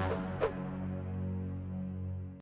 you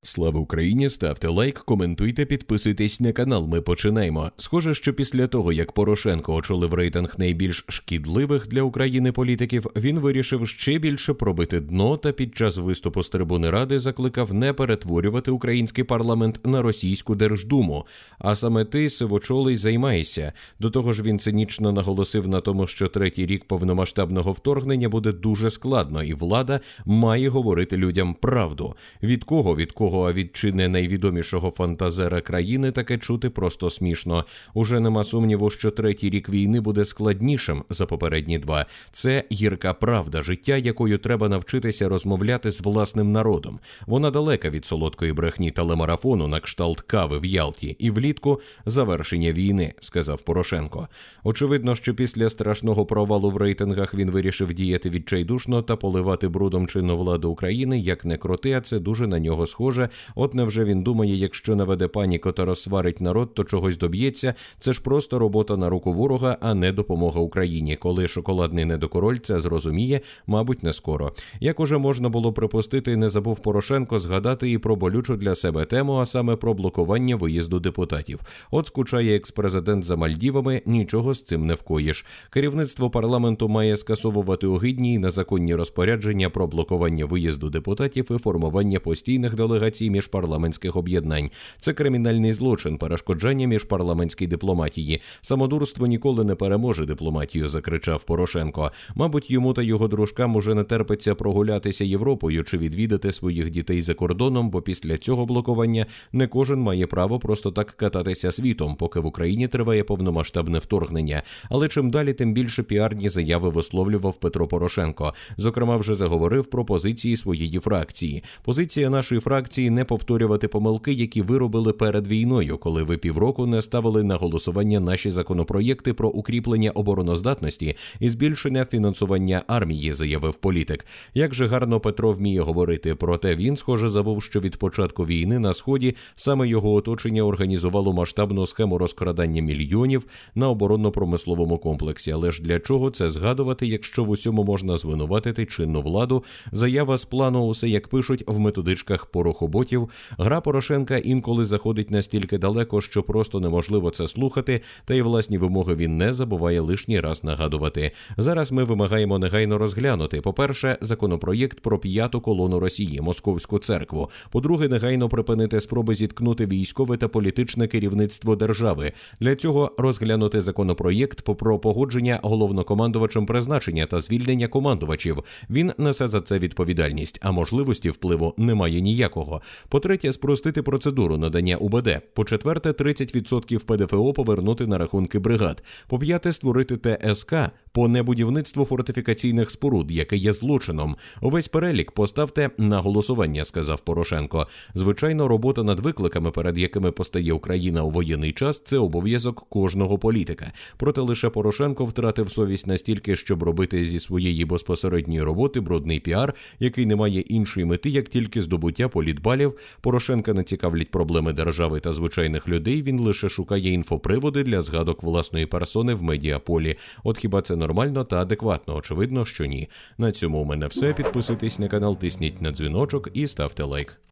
Слава Україні! Ставте лайк, коментуйте, підписуйтесь на канал. Ми починаємо. Схоже, що після того, як Порошенко очолив рейтинг найбільш шкідливих для України політиків, він вирішив ще більше пробити дно та під час виступу з трибуни ради закликав не перетворювати український парламент на російську держдуму. А саме ти, сивочолий, займаєшся. До того ж, він цинічно наголосив на тому, що третій рік повномасштабного вторгнення буде дуже складно, і влада має говорити людям правду. Від кого від кого а від чи не найвідомішого фантазера країни таке чути просто смішно. Уже нема сумніву, що третій рік війни буде складнішим за попередні два. Це гірка правда, життя, якою треба навчитися розмовляти з власним народом. Вона далека від солодкої брехні телемарафону на кшталт кави в Ялті, і влітку завершення війни, сказав Порошенко. Очевидно, що після страшного провалу в рейтингах він вирішив діяти відчайдушно та поливати брудом чинну владу України як не крути, а це дуже на нього схоже. От невже він думає, якщо наведе паніку та розсварить народ, то чогось доб'ється. Це ж просто робота на руку ворога, а не допомога Україні. Коли шоколадний недокороль це зрозуміє, мабуть, не скоро. Як уже можна було припустити, не забув Порошенко згадати і про болючу для себе тему, а саме про блокування виїзду депутатів. От скучає екс-президент за Мальдівами, нічого з цим не вкоїш. Керівництво парламенту має скасовувати огидні і незаконні розпорядження про блокування виїзду депутатів і формування постійних делегацій міжпарламентських об'єднань. Це кримінальний злочин, перешкоджання міжпарламентській дипломатії. Самодурство ніколи не переможе дипломатію, закричав Порошенко. Мабуть, йому та його дружкам уже не терпиться прогулятися Європою чи відвідати своїх дітей за кордоном, бо після цього блокування не кожен має право просто так кататися світом, поки в Україні триває повномасштабне вторгнення. Але чим далі, тим більше піарні заяви висловлював Петро Порошенко. Зокрема, вже заговорив про позиції своєї фракції. Позиція нашої фракції не повторювати помилки, які ви робили перед війною, коли ви півроку не ставили на голосування наші законопроєкти про укріплення обороноздатності і збільшення фінансування армії, заявив політик. Як же гарно Петро вміє говорити, проте він, схоже, забув, що від початку війни на сході саме його оточення організувало масштабну схему розкрадання мільйонів на оборонно-промисловому комплексі. Але ж для чого це згадувати, якщо в усьому можна звинуватити чинну владу? Заява з плану, усе як пишуть в методичках порохоботів. Гра Порошенка інколи заходить настільки далеко, що просто неможливо це слухати, та й власні вимоги він не забуває лишній раз нагадувати. Зараз ми вимагаємо негайно розглянути. По-перше, законопроєкт про п'яту колону Росії, Московську церкву. По-друге, негайно припинити спроби зіткнути військове та політичне керівництво держави. Для цього розглянути законопроєкт про погодження головнокомандувачем призначення та звільнення командувачів. Він несе за це відповідальність, а можливості впливу немає ніякого. По-третє, спростити процедуру надання УБД. По-четверте, 30% ПДФО повернути на рахунки бригад. По п'яте, створити ТСК по небудівництву фортифікаційних споруд, яке є злочином. Увесь перелік поставте на голосування, сказав Порошенко. Звичайно, робота над викликами, перед якими постає Україна у воєнний час, це обов'язок кожного політика. Проте лише Порошенко втратив совість настільки, щоб робити зі своєї безпосередньої роботи брудний піар, який не має іншої мети, як тільки здобуття політбалів. Порошенка не цікавлять проблеми держави та звичайних людей. Він лише шукає інфоприводи для згадок власної персони в медіаполі. От хіба це нормально та адекватно? Очевидно, що ні. На цьому у мене все. Підписуйтесь на канал, тисніть на дзвіночок і ставте лайк.